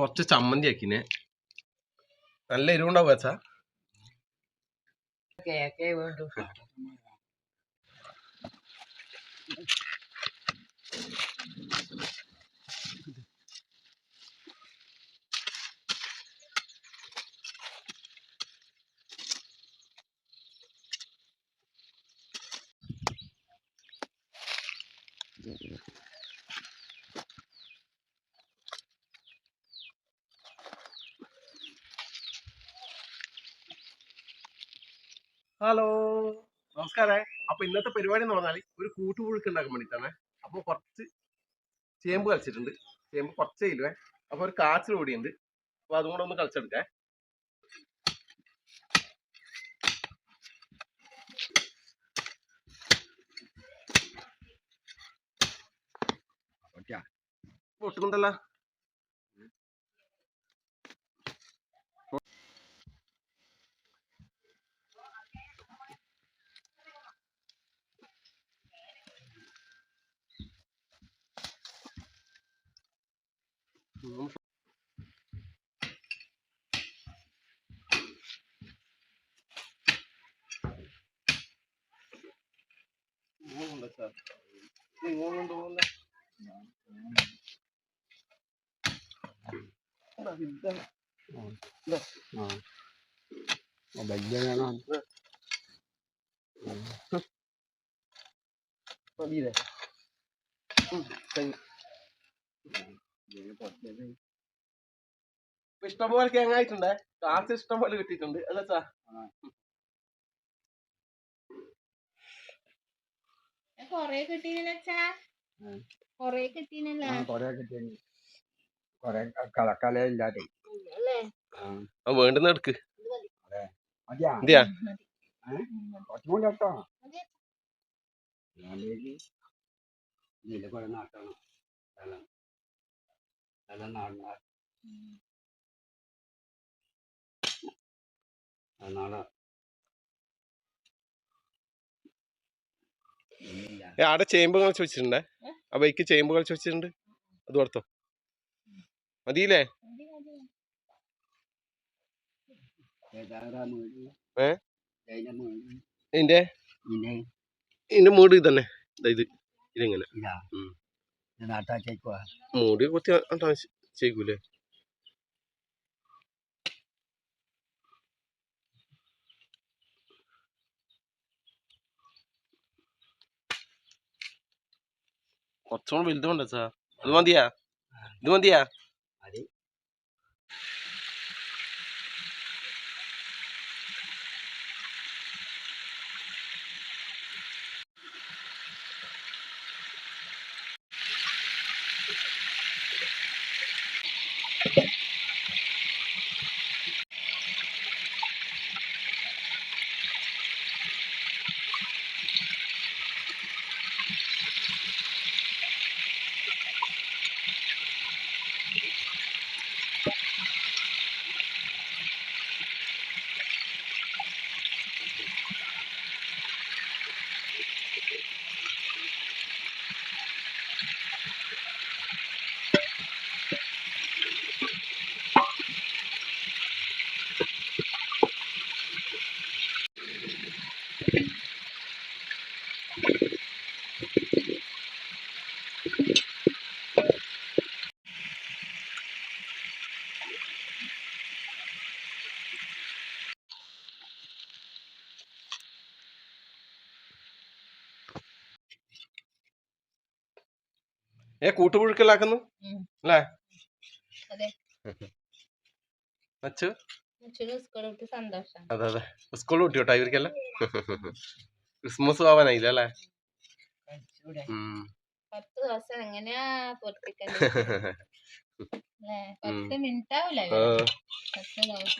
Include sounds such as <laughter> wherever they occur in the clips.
കുറച്ച് ചമ്മന്തി ആക്കിനെ. നല്ല എരിവുണ്ടാവും വെച്ചാ കേക്കേ വേണ്ടു. ഹലോ നമസ്കാരം. അപ്പൊ ഇന്നത്തെ പരിപാടി എന്ന് പറഞ്ഞാൽ ഒരു കൂട്ടുപുഴുക്ക് ഉണ്ടാക്കാൻ വേണ്ടിയിട്ടാണ് അപ്പൊ കുറച്ച് ചേമ്പ് കളിച്ചിട്ടുണ്ട് ചേമ്പ് കുറച്ചേ ഇല്ലേ അപ്പൊ ഒരു കാച്ചിൽ ഓടിയുണ്ട് അപ്പൊ അതും കൂടെ ഒന്ന് കളിച്ചെടുക്കേ പൊട്ടുന്നുണ്ടല്ലോ മതിയില്ലേ ഇപ്പൊ ഇഷ്ടംപോലെ തേങ്ങായിട്ടുണ്ട് കാശ് ഇഷ്ടം പോലെ കിട്ടിയിട്ടുണ്ട്. അല്ല സാ? കൊറേ കിട്ടീനച്ചാ കൊറേ കിട്ടീനല്ല. കൊറേ കിട്ടിയ കൊറേ കളക്കല ഇല്ലാതെ. വേണ്ടുന്ന എടുക്ക്. മതിയാ? കേട്ടോ കുറെ നാട്ടണം. നാടണ. നാളെ ആടെ ചേമ്പ് കളിച്ച് വെച്ചിട്ടുണ്ടേ ആ ബൈക്ക് ചേമ്പ് കളിച്ച് വെച്ചിട്ടുണ്ട് അത് കൊടുത്തോ മതിയില്ലേ മതി, മതി. ഏ? ഇതിന്റെ ഇതിന്റെ മൂട് ഇതന്നെ ഇത് ഇതെങ്ങനെ മൂടി കൊത്തി ചെയ്യൂലേ കുറച്ചുകൂടെ വലുതുണ്ട് സാർ അത് മതിയാ ഇത് മതിയാ ഏ കൂട്ടുപുഴുക്കലാക്കുന്നു? അല്ലേ? അതെ. അച്ചു? അച്ഛനും സ്കൂളിൽ വിട്ട് അതെ അതെ. കേട്ടോ ഇവർക്കെല്ലാം? ക്രിസ്മസ് ആവാനായില്ല അല്ലേ?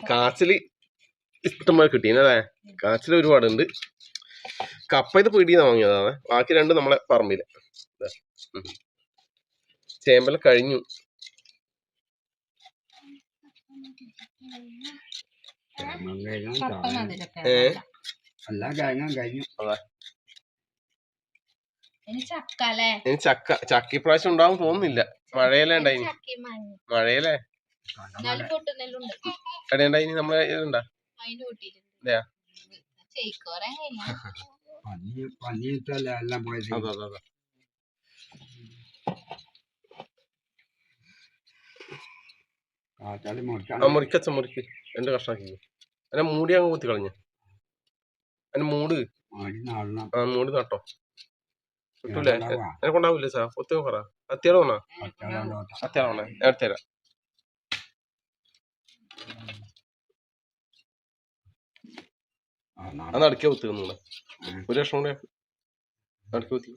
കാച്ചിൽ ഇഷ്ടംപോലെ കിട്ടീനല്ലേ കാച്ചിൽ ഒരുപാടുണ്ട്. കപ്പ ഇത് പീടിയെന്ന് വാങ്ങിയതാണ് ബാക്കി രണ്ട് നമ്മളെ പറമ്പിൽ. ചേമ്പല കഴിഞ്ഞു. ഏഹ് ഇനി ചക്ക ചക്ക ഇപ്രാവശ്യം ഉണ്ടാവും തോന്നുന്നില്ല മഴയല്ലേ ഉണ്ടായി മാങ്ങ മഴയല്ലേ? കടയുണ്ട ഇനി നമ്മളെ ഇതുണ്ടാ. അതെ അതെ അതെ. ആ മുറിക്കച്ച മുറിക്ക്. എന്റെ കഷ്ടാക്കി അതിനെ മൂടി അങ്ങ് കുത്തി കളഞ്ഞ. അതിന് മൂട്. ആ മൂട് നട്ടോ. കിട്ടൂലേ? എന്നെ കൊണ്ടാവൂലേ സാ? ഒത്തു പറ. അത്യാണോ അത്യാണോ എടുത്തരാം അത് അടുക്ക കുത്തി നിന്നൂടെ. ഒരു ലക്ഷം കൂടെ അടുക്ക കുത്തി.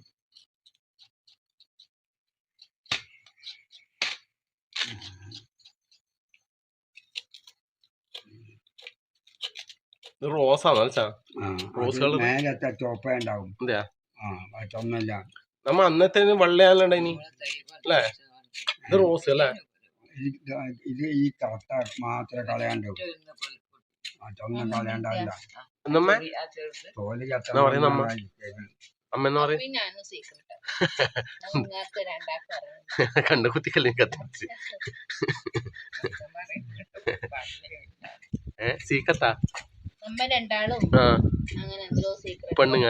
ഇത് റോസാണ് അലച്ചാ റോസ് colour. മേലത്തെ ചോപ്പ ഉണ്ടാവും. എന്തെയാ ആ മറ്റൊന്നല്ല നമ്മ അന്നത്തെ വെള്ളയാണല്ലോ ഇനി? അല്ലേ? ഇത് റോസ് അല്ലേ? ഇത് ഈ കറക്റ്റ് മാത്രമേ കളയാണ്ടു മറ്റൊന്നും കളയാണ്ടല്ല കണ്ട പറയും കുത്തിക്കല്ലേ കത്തിച്ച് ഏ സീക്കത്താ? നമ്മ രണ്ടാളും അങ്ങനെ എന്തോ സീക്രട്ട് പെണ്ണുങ്ങ.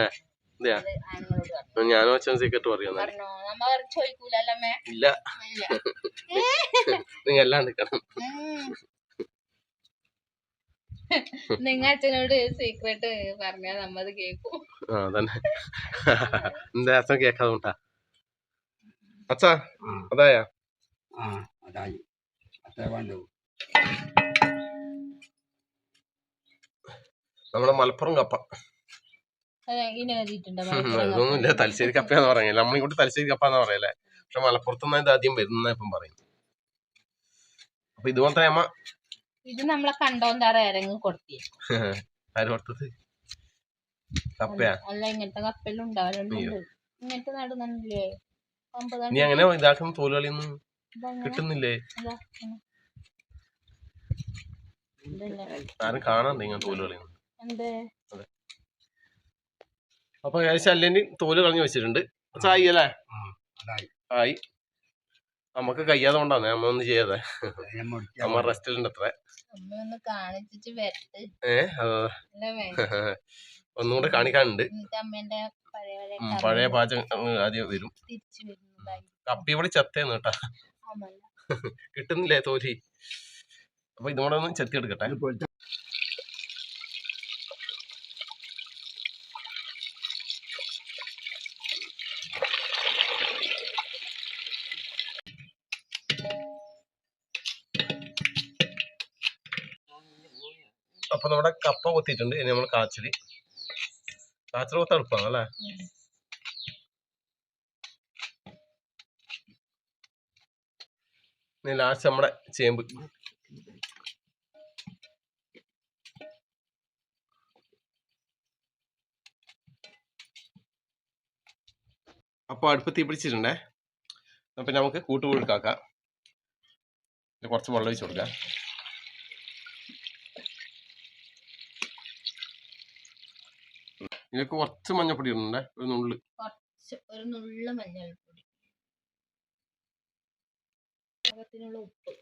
ഞാനും അച്ഛൻ സീക്രട്ട് പറയുന്ന ഇല്ല. നിങ്ങൾ എല്ലാം നിക്കണം നിങ്ങ അച്ഛനോട് സീക്രട്ട് പറഞ്ഞാ നമ്മത് കേക്കും. ആ തന്നെ എന്താ അച്ഛൻ കേക്കാതെ ഉണ്ടാ അച്ഛാ അതായാ? അതായി. അത്ര വേണ്ടു. നമ്മുടെ മലപ്പുറം കപ്പ. ഇതൊന്നുമില്ല തലശ്ശേരി കപ്പയാന്ന് പറയുന്നത് നമ്മളിങ്ങോട്ട് തലശ്ശേരി കപ്പ എന്ന് പറയല്ലേ പക്ഷെ മലപ്പുറത്തുനിന്ന് ഇത് ആദ്യം വരുന്ന ഇപ്പം പറയും അപ്പൊ ഇതുപോലത്തെ അമ്മ ഇത് നമ്മളെ കണ്ടോന്താറ ഇറങ്ങി കൊടുത്തി <laughs> ആര് കൊടുത്തത്? കപ്പയാ? അല്ല ഇങ്ങനത്തെ കപ്പെല്ലാം ഉണ്ടാവലുണ്ട് ഇങ്ങനത്തെ നടുന്നില്ലേ? ഇനി അങ്ങനെ ഇതാക്കുന്ന ഇതങ്ങനെ? കിട്ടുന്നില്ലേ? ഇതാ. ആരും കാണാണ്ട് ഇങ്ങനെ തോലുകളിയൊന്നും എന്ത് അപ്പൊ ഏകദേശം അല്ലേന്റെ തോൽ കളഞ്ഞു വെച്ചിട്ടുണ്ട്. ചായി അല്ലേ? ആയി. നമുക്ക് കയ്യാതെ കൊണ്ടാണ് നമ്മ ഒന്ന് ചെയ്യാതെ. നമ്മ റെസ്റ്റിലുണ്ട് അത്ര ഒന്നുകൂടെ ഒന്ന് കാണിച്ചിട്ട് വരട്ട്. അല്ലേ വേണ്ട? <laughs> ഒന്നും കൂടെ കാണിക്കാനുണ്ട്. പഴയ പാചകം ആദ്യം വരും. കപ്പി ഇവിടെ ചത്തേന്ന് കേട്ടാ. <laughs> കിട്ടുന്നില്ലേ തോലി? അപ്പൊ ഇതുകൂടെ ഒന്ന് ചെത്തി എടുക്കട്ടെ. അപ്പൊ നമ്മുടെ കപ്പ കൊത്തിയിട്ടുണ്ട്. ഇനി നമ്മൾ കാച്ചിൽ. കാച്ചിൽ കൊത്ത എളുപ്പമാണ് അല്ലേ? ഇനി ലാസ്റ്റ് നമ്മുടെ ചേമ്പ്. അപ്പൊ അടുപ്പ് തീ പിടിച്ചിട്ടുണ്ടേ. അപ്പൊ നമുക്ക് കൂട്ടുപുഴുക്കാക്കാം. ഇതിൽ കുറച്ച് വെള്ളം ഒഴിച്ച് കൊടുക്കാം. ഇതിലേക്ക് കുറച്ച് മഞ്ഞപ്പൊടി ഇടണ്ടേ ഒരു നുള്ളി. ഒരു നുള്ള മഞ്ഞൾപ്പൊടി. പാകത്തിനുള്ള ഉപ്പ്.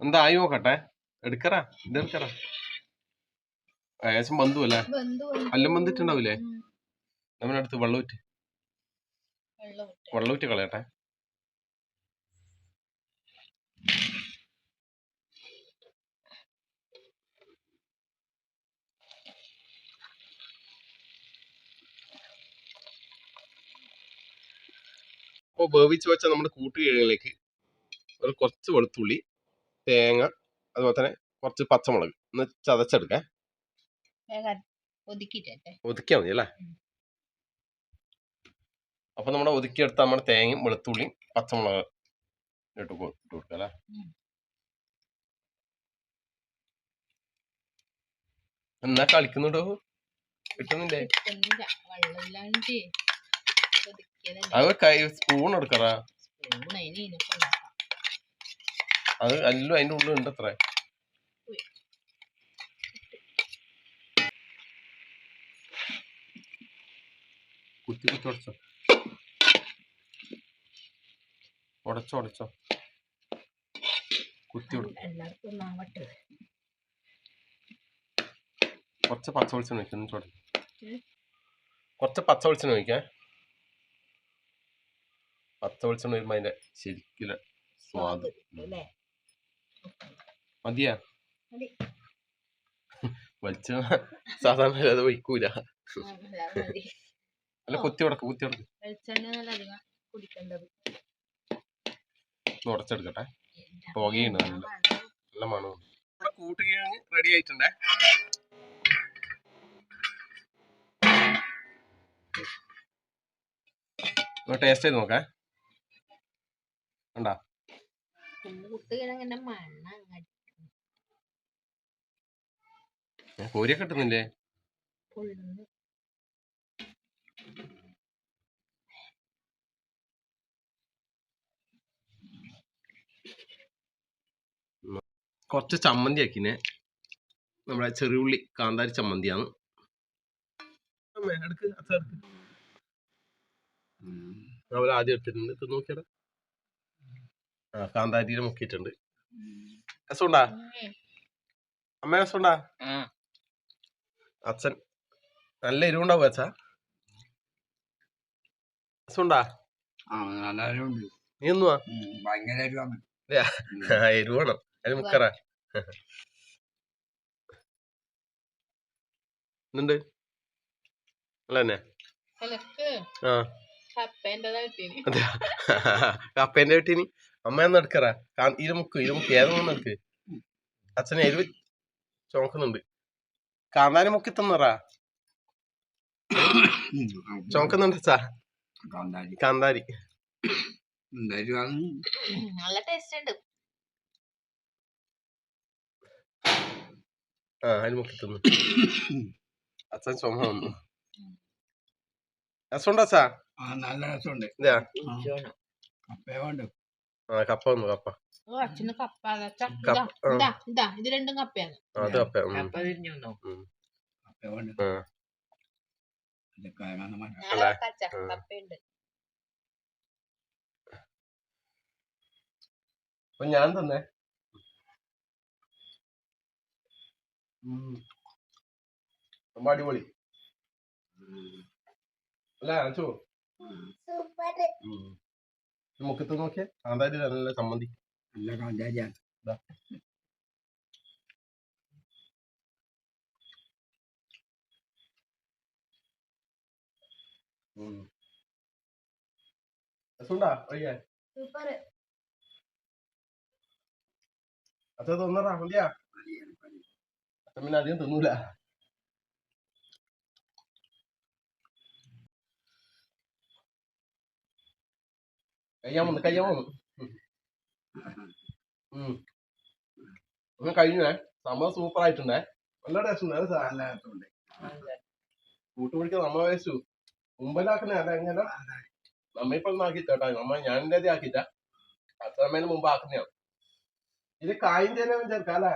എന്താ ആയി നോക്കട്ടെ. എടുക്കറാ? ഇത് എടുക്കറാ? ഏകദേശം ബന്ധു അല്ലേ? ബന്ധിട്ടുണ്ടാവില്ലേ വെന്തിട്ടുണ്ടാവൂലേ ഉം. നമ്മളടുത്ത് വെള്ളം ഊറ്റി വെള്ളം ഇട്ട്. വെള്ളം ഊറ്റി കളയട്ടെ. അപ്പോൾ വേവിച്ച് വെച്ച നമ്മുടെ കൂട്ടുകിഴങ്ങിലേക്ക് ഒരു കുറച്ച് വെളുത്തുള്ളി തേങ്ങ അതുപോലെ തന്നെ കുറച്ച് പച്ചമുളക് ഒന്ന് ചതച്ചെടുക്കാം. ഒതുക്കിയാൽ മതി അല്ലേ? അപ്പോൾ നമ്മുടെ ഒതുക്കിയെടുത്ത നമ്മുടെ തേങ്ങയും വെളുത്തുള്ളിയും പച്ചമുളക് ഇട്ട് ഇട്ട് കൊടുക്കുക അല്ലേ? എന്നാ കളിക്കുന്നുണ്ടോ? കിട്ടുന്നില്ലേ? അത് കൈ സ്പൂൺ എടുക്കടാ. അത് അല്ലും അതിന്റെ ഉള്ളിൽ ഉണ്ട് അത്ര കുത്തി കുത്തി ഉടച്ചോ. ഉടച്ചോ ഉടച്ചോ. കുത്തി എല്ലാവർക്കും കുറച്ച് പച്ച വെളിച്ചെണ്ണ ഒഴിക്കാം കുറച്ച് പച്ച വെളിച്ചെണ്ണ ഒഴിക്കേ. പച്ച വെളിച്ചെണ്ണ വരുമ്പോ അതിന്റെ ശരിക്കും സ്വാദ്. മതിയാ? മതി. വെളിച്ചെണ്ണ സാധാരണ അത് വയ്ക്കൂല അല്ല കുത്തി ഉടക്ക് കുത്തി വെളിച്ചെണ്ണ അധികം കുടിക്കേണ്ടത്. ഉടച്ചെടുക്കട്ടെ. പുകയുണ്ട് നല്ല. നല്ല മണവും കൂട്ടുകിഴങ്ങ് റെഡി ആയിട്ടുണ്ടേ. ടേസ്റ്റ് ചെയ്ത് നോക്കേ. കണ്ടാ? കോരിയൊക്കെ കിട്ടുന്നില്ലേ കുറച്ച് ചമ്മന്തി ആക്കിനെ. നമ്മുടെ ചെറിയുള്ളി കാന്താരി ചമ്മന്തിയാണ്. എടുക്ക്. അവർ ആദ്യം ഇട്ടിട്ടുണ്ട്. ഇത് നോക്കിയാടാ. ആ കാന്താരിയിൽ മുക്കിയിട്ടുണ്ട്. രസമുണ്ടാ? അമ്മ രസമുണ്ടാ? അച്ഛൻ. നല്ല എരിവുണ്ടാവും അച്ഛാ? രസമുണ്ടാ? നീ ഭയങ്കര എരിവാണ്. മുക്കറ. എന്തുണ്ട്? അല്ല ആ. കപ്പേന്റെ കിട്ടീനി അമ്മ എന്ന് എടുക്കറ. ഇരുമുക്ക് ഇരുമുക്ക് ഏതൊന്നും എടുക്ക്? അച്ഛനെ എരിവ് ചോക്കുന്നുണ്ട് കാന്താരി മുക്കി തന്നറാ. ചോക്കുന്നുണ്ട് അച്ഛാ കാന്താരി. കാന്താരി. നല്ല ടേസ്റ്റ് ഉണ്ട്. ആ അതിന് തിന്നു അച്ഛൻ ചുമ വന്നു രസമുണ്ടോ അച്ഛാ ആ നല്ല രസമുണ്ട് ഇതാ കപ്പേ വേണ്ട ആ കപ്പ വന്നു കപ്പ. ഓ അച്ഛന് കപ്പ കപ്പ. ഇതാ രണ്ടും കപ്പയാണ്. അത് കപ്പ. കപ്പേ വേണ്ട. നാളെ കച്ച ആ. കപ്പയുണ്ട്. ഞാൻ തന്നെ. ரொம்ப അടിപൊളി അല്ല അനച്ചു മുക്കത്ത് നോക്കിയേ കാന്താരി നല്ല ചമ്മന്തി നല്ല കാന്താരിയാണ് ഉം. രസമുണ്ടാ ഒഴിയാൻ സൂപ്പർ അച്ഛ തിന്നറാ മതിയാ അച്ഛൻ പിന്നെ അധികം തിന്നൂല കഴിയാൻ വന്നു കഴിയാൻ വന്നു ഉം. ഒന്ന് കഴിഞ്ഞേ സംഭവം സൂപ്പർ ആയിട്ടുണ്ടേ നല്ല ടേസ്റ്റ് ഉണ്ട് നല്ല രസമുണ്ട് കൂട്ടുപിടിക്കാൻ നമ്മ വയസ്സു മുമ്പിലാക്കണേ അല്ല എങ്ങനെ നമ്മ ഇപ്പൊ ആക്കിട്ടോ നമ്മ ഞാൻ എന്റെ ആക്കിട്ട അത്രമേന് മുമ്പ് ആക്കുന്നതാണ് ഇത് കായും ചേനയും ചേർക്കാം അല്ലേ?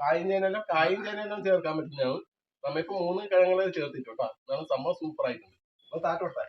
കായും ചേനെല്ലാം കായും ചേനെല്ലാം ചേർക്കാൻ പറ്റുന്നതാണ് നമ്മ ഇപ്പൊ മൂന്ന് കിഴങ്ങുകൾ ചേർത്തിട്ടോ എന്നാലും സംഭവം സൂപ്പർ ആയിട്ടുണ്ട്. അപ്പൊ താറ്റോട്ടെ